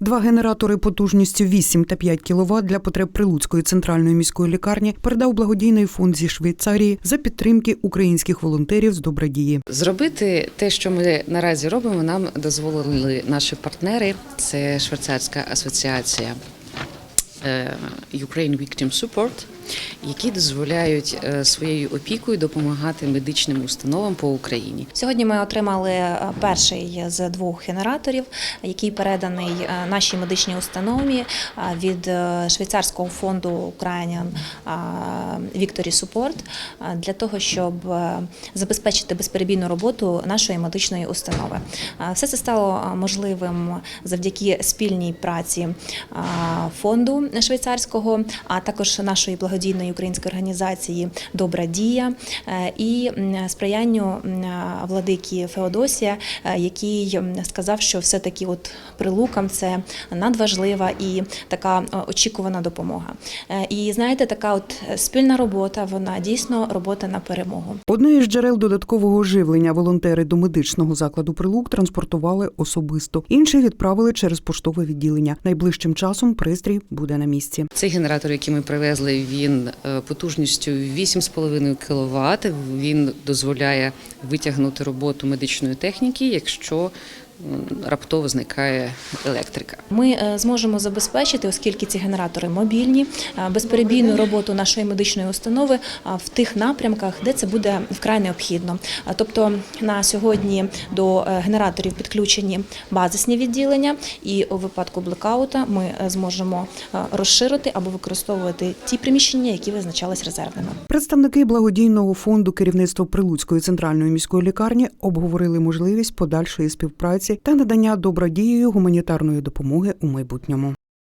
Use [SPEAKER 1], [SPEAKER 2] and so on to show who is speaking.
[SPEAKER 1] Два генератори потужністю 8 та 5 кВт для потреб Прилуцької центральної міської лікарні передав благодійний фонд зі Швейцарії за підтримки українських волонтерів з добродії.
[SPEAKER 2] Зробити те, що ми наразі робимо, нам дозволили наші партнери. Це швейцарська асоціація е, Ukraine Victim Support, які дозволяють е, своєю опікою допомагати медичним установам по Україні.
[SPEAKER 3] Сьогодні ми отримали е, перший з двох генераторів, який переданий е, нашій медичній установі від швейцарського фонду Victory Support е, для того, щоб забезпечити безперебійну роботу нашої медичної установи. Все це стало можливим завдяки спільній праці фонду швейцарського, а також нашої благодійної української організації Добра дія е, і сприянню м, владики Феодосія, е, який сказав, що все-таки от прилукам це надважлива і така е, очікувана допомога. Е, І знаєте, така от спільна робота, вона дійсно робота на перемогу.
[SPEAKER 1] Одне із джерел додаткового живлення волонтери до медичного закладу Прилук транспортували особисто. Інший відправили через поштове відділення. Найближчим часом пристрій буде на місці.
[SPEAKER 2] Цей генератор, який ми привезли, він е, потужністю 8,5 кВт. Він дозволяє витягнути роботу медичної техніки, якщо раптово зникає електрика.
[SPEAKER 3] Ми е, зможемо забезпечити, оскільки ці генератори мобільні, е, безперебійну роботу нашої медичної установи в тих напрямках, де це буде вкрай необхідно. Тобто на сьогодні до е, генераторів підключені базисні відділення, і у випадку блекаута ми зможемо розширити або використовувати ті приміщення, які визначались резервними.
[SPEAKER 1] Представники благодійного фонду керівництва Прилуцької центральної міської лікарні обговорили можливість подальшої співпраці та надання добродією гуманітарної допомоги у майбутньому.